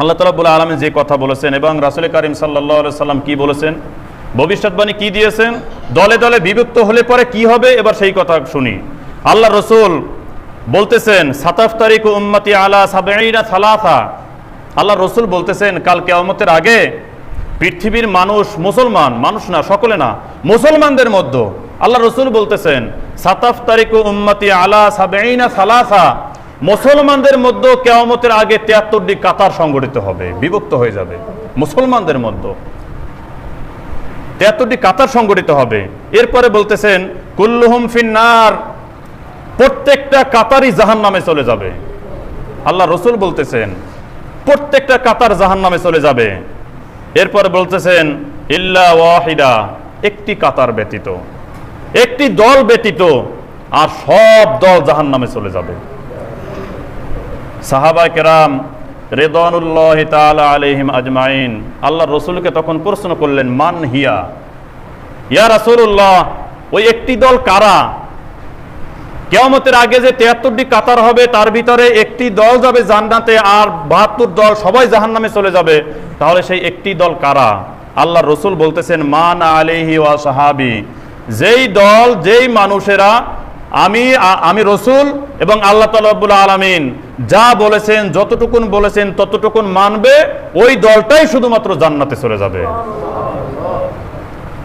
আল্লাহ বলে আলমী যে কথা বলেছেন এবং রাসুল করিম সাল্লাহ সাল্লাম কি বলেছেন? ভবিষ্যৎবাণী কি দিয়েছেন? দলে দলে বিভক্ত হলে পরে কি হবে? এবার সেই কথা শুনি। আল্লাহ রসুল বলতেছেন সাতাফ তারিখ উম্মতি আলা সাবেইনা সালাফা আল্লাহ রসুল বলতেছেন, কাল কেয়ামতের আগে পৃথিবীর মানুষ মুসলমান, মানুষ না, সকলে না, মুসলমানদের মধ্যে। আল্লাহ রসুল বলতেছেন সাতাফ তারিখ উম্মতি আলা সাবেইনা সালাফা মুসলমানদের মধ্যে কেয়ামতের আগে তিয়াত্তরটি কাতার সংগঠিত হবে, বিভক্ত হয়ে যাবে। মুসলমানদের মধ্যে তিয়াত্তরটি কাতার সংগঠিত হবে। এরপরে বলতেছেন, কুল্লুহুম ফিন্নার, প্রত্যেকটা কাতারই জাহান নামে চলে যাবে। আল্লাহ রসুল বলতেছেন, প্রত্যেকটা কাতার জাহান নামে চলে যাবে। এরপরে বলতেছেন, ইল্লা ওয়াহিদা, একটি কাতার ব্যতীত। একটি দল ব্যতীত আর সব দল জাহান নামে চলে যাবে। সাহাবা কেরাম রেদানুল্লাহ তালা আলহিম আজমাইন আল্লাহ রসুলকে তখন প্রশ্ন করলেন, মান হিয়া? ইয়া রাসুল্লাহ ওই একটি দল কারা? কেয়ামতের আগে যে তেহাত্তরটি কাতার হবে, তার ভিতরে একটি দল যাবে জান্নাতে আর বাহাত্তর দল সবাই জাহান নামে চলে যাবে। তাহলে সেই একটি দল কারা? আল্লাহ রসুল বলতেছেন, মান আলিহি ওয়া সাহাবি, যেই দল, যেই মানুষেরা, আমি আমি রসুল এবং আল্লাহ তালাবুল আলমিন যা বলেছেন, যতটুকুন বলেছেন, ততটুকুন মানবে, ওই দলটাই শুধুমাত্র জান্নাতে চলে যাবে।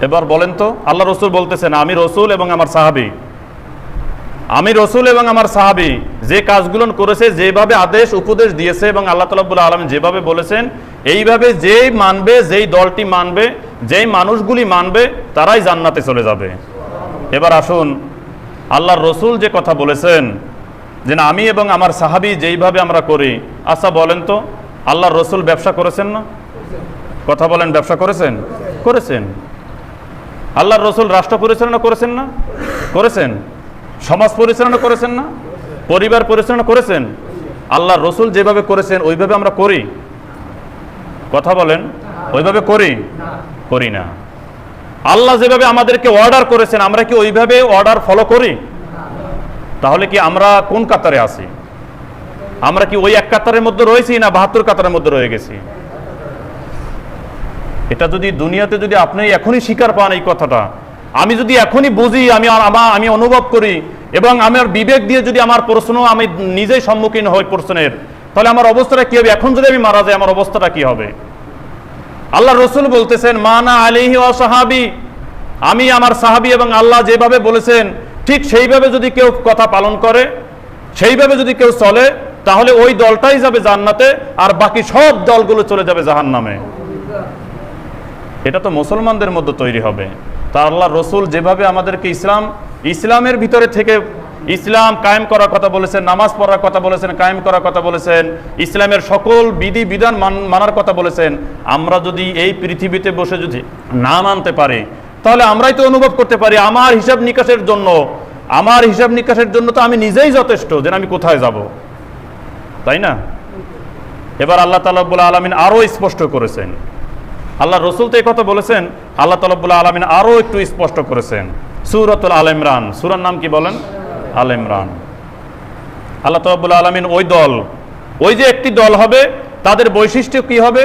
এবার বলেন তো, আল্লাহ রসুল বলতেছেন, আমি রসুল এবং আমার সাহাবি। আমি রসুল এবং আমার সাহাবি যে কাজগুলো করেছে, যেভাবে আদেশ, উপদেশ দিয়েছে এবং আল্লাহ তালাবুল আলম যেভাবে বলেছেন, এইভাবে যেই মানবে, যেই দলটি মানবে, যেই মানুষগুলি মানবে, তারাই জান্নাতে চলে যাবে। এবার আসুন, আল্লাহর রসুল যে কথা বলেছেন যে না, আমি এবং আমার সাহাবি যেইভাবে আমরা করি আচ্ছা বলেন তো, আল্লাহর রসুল ব্যবসা করেছেন না? কথা বলেন, ব্যবসা করেছেন? করেছেন। আল্লাহর রসুল রাষ্ট্র পরিচালনা করেছেন না? করেছেন। সমাজ পরিচালনা করেছেন না? পরিবার পরিচালনা করেছেন? আল্লাহর রসুল যেভাবে করেছেন, ওইভাবে আমরা করি। কথা বলেন, ওইভাবে করি? করি না। আল্লাহ যেভাবে আমাদেরকে অর্ডার করেছেন, আমরা কি ওইভাবে অর্ডার ফলো করি? তাহলে কি আমরা কোন কাতারে আছি? আমরা কি ওই এক কাতারের মধ্যে রয়েছি না বাহাত্তর কাতারের মধ্যে রয়ে গেছি? এটা যদি দুনিয়াতে যদি আপনি এখনই স্বীকার পান এই কথাটা, আমি যদি এখনই বুঝি, আমি আমা- অনুভব করি, এবং আমার বিবেক দিয়ে যদি আমার প্রশ্ন আমি নিজেই সম্মুখীন হই প্রশ্নের, তাহলে আমার অবস্থাটা কি হবে? এখন যদি আমি মারা যাই, আমার অবস্থাটা কি হবে? আল্লাহ রসুল বলতেছেন, মানা আলিহি ও সাহাবি। আমি আমার সাহাবি এবং আল্লাহ যেভাবে বলেছেন ঠিক সেইভাবে যদি কেউ কথা পালন করে, সেইভাবে যদি কেউ চলে, তাহলে ওই দলটাই যাবে জান্নাতে আর বাকি সব দলগুলো চলে যাবে জাহান নামে এটা তো মুসলমানদের মধ্যে তৈরি হবে। তা আল্লাহ রসুল যেভাবে আমাদেরকে ইসলাম, ইসলামের ভিতরে থেকে ইসলাম কায়েম করার কথা বলেছেন, নামাজ পড়ার কথা বলেছেন, কায়েম করার কথা বলেছেন, ইসলামের সকল বিধি বিধান মান- মানার কথা বলেছেন, আমরা যদি এই পৃথিবীতে বসে যদি না মানতে পারি তাহলে আমরাই তো অনুভব করতে পারি আমার হিসাব নিকাশের জন্য। আমার হিসাব নিকাশের জন্য তো আমি নিজেই যথেষ্ট যে আমি কোথায় যাব। তাই না? এবার আল্লাহ তালাবুল আলমিন আরও স্পষ্ট করেছেন। আল্লাহ রসুল তো কথা বলেছেন, আল্লাহ তালাবুল্লাহ আলমিন আরও একটু স্পষ্ট করেছেন। সুরতুল আল ইমরান, সুরার নাম কি বলেন? আল ইমরান। আল্লাহ তালাবুল্লাহ আলমিন ওই দল, ওই যে একটি দল হবে, তাদের বৈশিষ্ট্য কি হবে?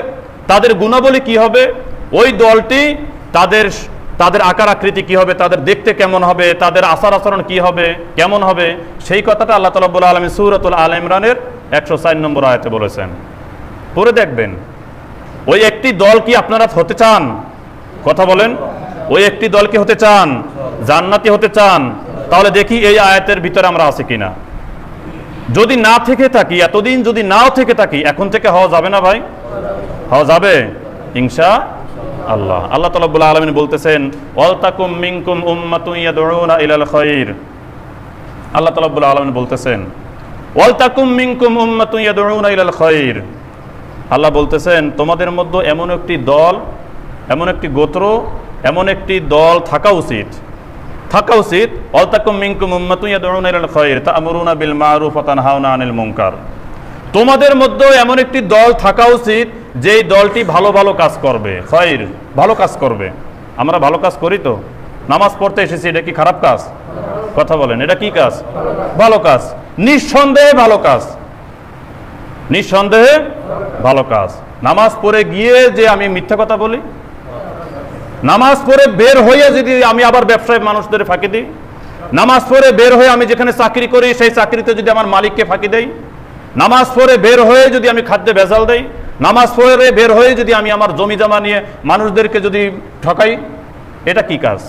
তাদের গুণাবলী কি হবে? ওই দলটি তাদের তাদের আকার আকৃতি কি হবে, তাদের দেখতে কেমন হবে, তাদের আচার আচরণ কি হবে, কেমন হবে, সেই কথাটা আল্লাহ তালাবুল্লাহ আলমিন সুরতুল আল ইমরানের একশো চার নম্বর আয়তে বলেছেন। পরে দেখবেন, ওই একটি দল কি আপনারা হতে চান? কথা বলেন, ওই একটি দল কি হতে চান? জান্নাতি হতে চান? তাহলে দেখি এই আয়াতের ভিতরে আমরা আছি কিনা। যদি না থেকে থাকি, এতদিন যদি নাও থেকে থাকি, এখন থেকে হওয়া যাবে না ভাই? হওয়া যাবে? ইনশা আল্লাহ। আল্লাহ তালাবুল্লাহ আলমিন বলতেছেন অলতাকুম মিনকুম উম্মাতুন ইয়াদউনা ইলাল খায়র আল্লাহ তালাবুল্লাহ আলমিন বলতেছেন ওয়ালতাকুম মিনকুম উম্মাতুন ইয়াদউনা ইলাল খায়র আল্লাহ বলতেছেন, তোমাদের মধ্যে এমন একটি দল, এমন একটি গোত্র, এমন একটি দল থাকা উচিত। থাকা উচিত অলতাকুম মিনকুম উম্মাতুন ইয়াদউনা ইলাল খায়র তা'মুরুনা বিল মারুফ তানহাউনা আনিল মুনকার। তোমাদের মধ্যে এমন একটি দল থাকা উচিত যেই দলটি ভালো ভালো কাজ করবে। খৈর, ভালো কাজ করবে। আমরা ভালো কাজ করি তো? নামাজ পড়তে এসেছি, এটা কি খারাপ কাজ? কথা বলেন, এটা কি কাজ? ভালো কাজ। নিঃসন্দেহে ভালো কাজ। নিঃসন্দেহে ভালো কাজ। নামাজ পড়ে গিয়ে যে আমি মিথ্যা কথা বলি? নামাজ পড়ে বের হয়ে যদি আমি আবার ব্যবসায় মানুষদের ফাঁকি দিই? নামাজ পড়ে বের হয়ে আমি যেখানে চাকরি করি, সেই চাকরিতে যদি আমার মালিককে ফাঁকি দেই? নামাজ পড়ে বের হয়ে যদি আমি খাদ্যে ভেজাল দেই, নামাজ পড়ে বের হয়ে যদি আমি আমার জমি জমা নিয়ে মানুষদেরকে যদি ঠকাই, এটা কি কাজ?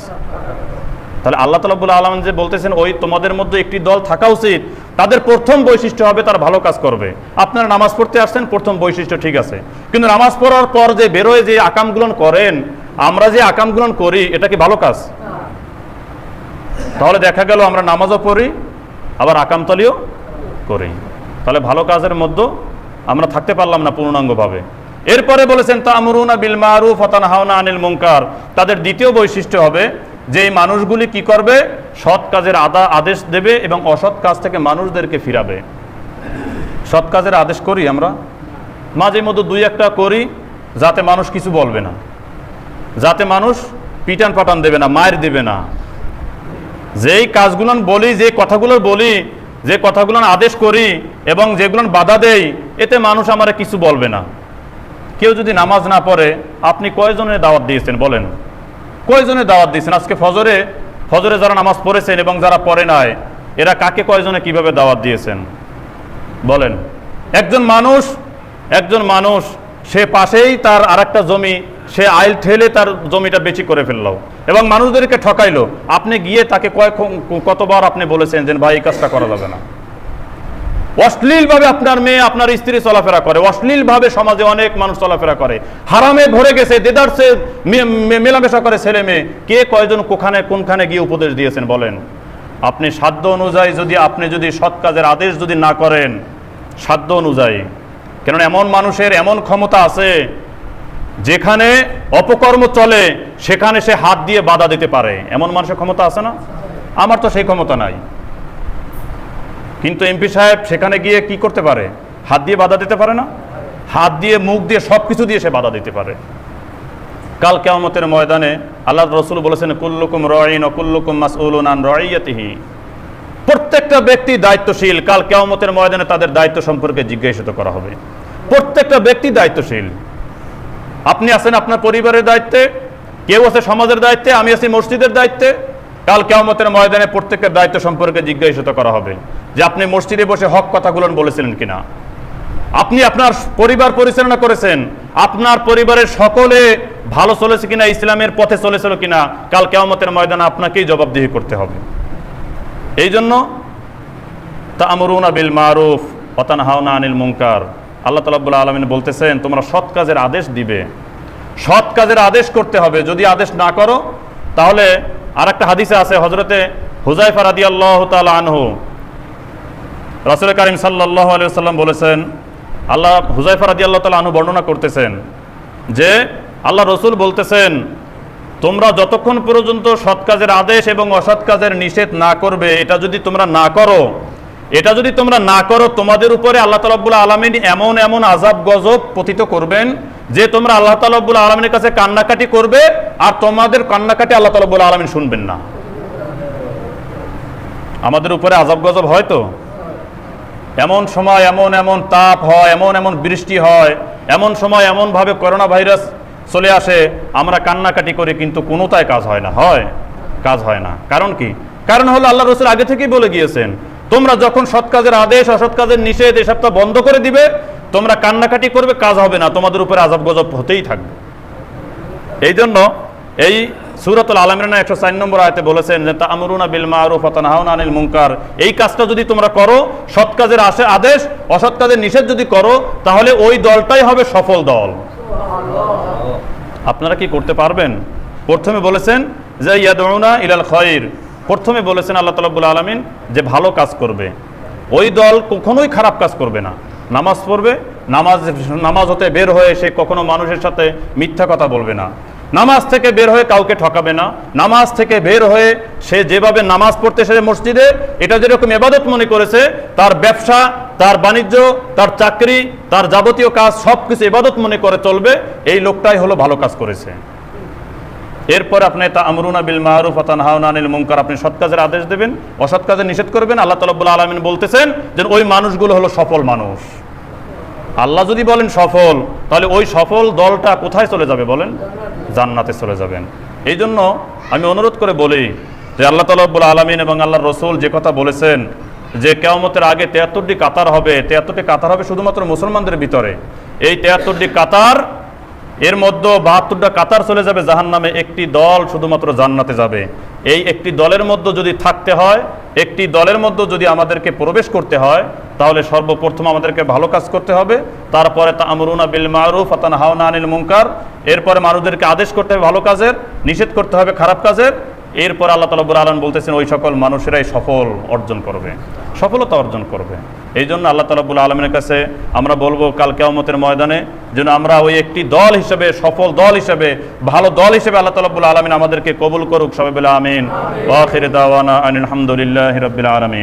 তাহলে আল্লাহ তালাবুল আলম যে বলতেছেন, ওই তোমাদের মধ্যে একটি দল থাকা উচিত, তাদের প্রথম বৈশিষ্ট্য হবে তারা ভালো কাজ করবে। আপনারা নামাজ পড়তে আসছেন, প্রথম বৈশিষ্ট্য ঠিক আছে। কিন্তু নামাজ পড়ার পর যে বেরোয় যে আকামগুলন করেন, আমরা যে আকামগুলন করি, এটা কি ভালো কাজ? তাহলে দেখা গেল আমরা নামাজও পড়ি, আবার আকামতলিও করি। তাহলে ভালো কাজের মধ্যে আমরা থাকতে পারলাম না পূর্ণাঙ্গভাবে। এরপরে বলেছেন, তামরুনা বিল মারুফ হাওনা আনিল মুনকার। তাদের দ্বিতীয় বৈশিষ্ট্য হবে যে এই মানুষগুলি কি করবে? সৎ কাজের আদা, আদেশ দেবে এবং অসৎ কাজ থেকে মানুষদেরকে ফিরাবে। সৎ কাজের আদেশ করি আমরা। মাঝে মধ্যে দুই একটা করি, যাতে মানুষ কিছু বলবে না। যাতে মানুষ পিটান পাটান দেবে না মায়ের দেবে না। যেই কাজগুলো বলি যে কথাগুলো বলি যে কথাগুলো আদেশ করি এবং যেগুলো বাধা দেই, এতে মানুষ আমার কিছু বলবে না। কেউ যদি নামাজ না পড়ে, আপনি কয়জনের দাওয়াত দিয়েছেন বলেন? কয়জনের দাওয়াত দিয়েছেন? আজকে ফজরে ফজরে যারা নামাজ পড়েছেন এবং যারা পড়ে নাই, এরা কাকে কয়জনে কীভাবে দাওয়াত দিয়েছেন? বলেন। একজন মানুষ একজন মানুষ, সে পাশেই তার আরেকটা জমি সে আইল ঠেলে তার জমিটা বেশি করে ফেলল। এবং মানুষদেরকে ঠকাইলো। আপনি গিয়ে তাকে কয়েক কতবার আপনি বলেছেন যে, ভাই, এই কাজটা করা যাবে না। অশ্লীলভাবে আপনার মেয়ে, আপনার স্ত্রী চলাফেরা করে। অশ্লীলভাবে সমাজে অনেক মানুষ চলাফেরা করে। হারামে ভরে গেছে দেদারসে মেলামেশা করে ছেলে মেয়ে। কে কয়জন কোখানে, কোনখানে গিয়ে উপদেশ দিয়েছেন বলেন? আপনি সাধ্য অনুযায়ী যদি, আপনি যদি সৎ কাজের আদেশ যদি না করেন, সাধ্য অনুযায়ী। কেননা এমন মানুষের এমন ক্ষমতা আছে যেখানে অপকর্ম চলে, সেখানে সে হাত দিয়ে বাধা দিতে পারে। এমন মানুষের ক্ষমতা আছে না? আমার তো সেই ক্ষমতা নাই। কিন্তু এমপি সাহেব সেখানে গিয়ে কি করতে পারে? হাত দিয়ে বাধা দিতে পারে না? হাত দিয়ে, মুখ দিয়ে সব কিছু দিয়ে সে বাধা দিতে পারে। কাল কেয়ামতের ময়দানে আল্লাহ রসুল বলেছেন, কুল্লুকুম রয়িন কুল্লুকুম মাসউলুন আন রয়িয়াতিহি প্রত্যেকটা ব্যক্তি দায়িত্বশীল। কাল কেয়ামতের ময়দানে তাদের দায়িত্ব সম্পর্কে জিজ্ঞাসিত করা হবে। প্রত্যেকটা ব্যক্তি দায়িত্বশীল। আপনি আছেন আপনার পরিবারের দায়িত্বে, কেউ আছে সমাজের দায়িত্বে, আমি আছি মসজিদের দায়িত্বে। কাল কেয়ামতের ময়দানে প্রত্যেকের দায়িত্ব সম্পর্কে জিজ্ঞাসিত করা হবে যে আপনি মসজিদে বসে হক কথাগুলো বলেছিলেন কিনা। আপনি আপনার পরিবার পরিচালনা করেছেন, আপনার পরিবারের সকলে ভালো চলেছে কিনা, ইসলামের পথে চলেছিল কিনা, কাল কেয়ামতের ময়দানে আপনাকেই জবাবদিহি করতে হবে। এই জন্য তা আমরুনা বিল মারুফ অতানহাওনা আনিল মুঙ্কার আল্লাহ তালাবুল্লাহ আলমিন বলতেছেন, তোমরা সৎ কাজের আদেশ দিবে। সৎ কাজের আদেশ করতে হবে। যদি আদেশ না করো, তাহলে আর একটা হাদিসে আছে হজরতে হুজাইফা রাদি আল্লাহ তাল আনহু। রাসুল করিম সাল্লাহ আলিয়াল্লাম বলেছেন, আল্লাহ হুজাইফা রাদি আল্লাহ তাল আনহু বর্ণনা করতেছেন যে, আল্লাহ রসুল বলতেছেন, তোমরা যতক্ষণ পর্যন্ত সৎ কাজের আদেশ এবং অসৎ কাজের নিষেধ না করবে, এটা যদি তোমরা না করো এটা যদি তোমরা না করো, তোমাদের উপরে আল্লাহ তালাবুল আলমিন এমন এমন আজাব গজব পতিত করবেন যে তোমরা আল্লাহ তালাবুল আলমিনের কাছে কান্নাকাটি করবে আর তোমাদের কান্নাকাটি আল্লাহ তালাবুল আলমিন শুনবেন না। আমাদের উপরে আজাব গজব হয় তো? এমন সময় এমন এমন তাপ হয়, এমন এমন বৃষ্টি হয়, এমন সময় এমনভাবে করোনা ভাইরাস চলে আসে, আমরা কান্নাকাটি করি কিন্তু কোনোটাই কাজ হয় না। হয়, কাজ হয় না। কারণ কি? কারণ হলো আল্লাহ রসুল আগে থেকেই বলে গিয়েছেন তোমরা যখন সৎ কাজের আদেশ, অসৎ কাজের নিষেধ এসবটা বন্ধ করে দিবে, তোমরা কান্নাকাটি করবে, কাজ হবে না, তোমাদের উপরে আজব গজব হতেই থাকবে। এই জন্য এই সুরতুল আলমিনা একশো চার নম্বর আয়তে বলেছেন যে তা আমরুনা বিল মারুফ আতানহাউনা আনিল মুনকার। এই কাজটা যদি তোমরা করো, সৎ কাজের আসে আদেশ, অসৎ কাজের নিষেধ যদি করো, তাহলে ওই দলটাই হবে সফল দল। আপনারা কি করতে পারবেন? প্রথমে বলেছেন যে, ইয়াদউনা ইলাল খয়র। প্রথমে বলেছেন আল্লাহ তালাবুল আলমিন যে ভালো কাজ করবে। ওই দল কখনোই খারাপ কাজ করবে না। নামাজ পড়বে, নামাজ নামাজ হতে বের হয়ে সে কখনো মানুষের সাথে মিথ্যা কথা বলবে না। নামাজ থেকে বের হয়ে কাউকে ঠকাবে না। নামাজ থেকে বের হয়ে সে যেভাবে নামাজ পড়তে সে মসজিদে, এটা যেরকম এবাদত মনে করেছে, তার ব্যবসা, তার বাণিজ্য, তার চাকরি, তার যাবতীয় কাজ সব কিছু এবাদত মনে করে চলবে, এই লোকটাই হলো ভালো কাজ করেছে। এরপর আপনি তা আমরুনা বিল মারুফ আতানহাউনা আনিল মুনকার, আপনি সৎ কাজের আদেশ দেবেন, অসৎ কাজে নিষেধ করবেন। আল্লাহ তালাবুল আলমিন বলতেছেন যে ওই মানুষগুলো হলো সফল মানুষ। আল্লাহ যদি বলেন সফল, তাহলে ওই সফল দলটা কোথায় চলে যাবে বলেন? জান্নাতে চলে যাবেন। এই জন্য আমি অনুরোধ করে বলি যে আল্লাহ তালাবুল আলমিন এবং আল্লাহ রসুল যে কথা বলেছেন যে কেয়ামতের আগে তেয়াত্তরটি কাতার হবে, তেয়াত্তরটি কাতার হবে শুধুমাত্র মুসলমানদের ভিতরে। এই তেয়াত্তরটি কাতার এর মধ্যে বাহাত্তরটা কাতার চলে যাবে জাহান নামে একটি দল শুধুমাত্র জান্নাতে যাবে। এই একটি দলের মধ্যে যদি থাকতে হয়, একটি দলের মধ্যে যদি আমাদেরকে প্রবেশ করতে হয়, তাহলে সর্বপ্রথম আমাদেরকে ভালো কাজ করতে হবে। তারপরে তা আমরুনা বিল মারুফ আতান হাওনা আনিল মুনকার, এরপরে মানুষদেরকে আদেশ করতে হবে ভালো কাজের, নিষেধ করতে হবে খারাপ কাজের। এরপর আল্লাহ তালাবুল আলম বলতেছেন, ওই সকল মানুষেরাই সফল অর্জন করবে, সফলতা অর্জন করবে। এই জন্য আল্লাহ তালাবুল আলমের কাছে আমরা বলব, কাল কেয়ামতের ময়দানে যেন আমরা ওই একটি দল হিসেবে, সফল দল হিসেবে, ভালো দল হিসেবে আল্লাহ তালাবুল আলমিন আমাদেরকে কবুল করুক। সবাই বলে, আমিন। ওয়াখির দাওয়ানা আনিল হামদুলিল্লাহ রবিল আলমিন।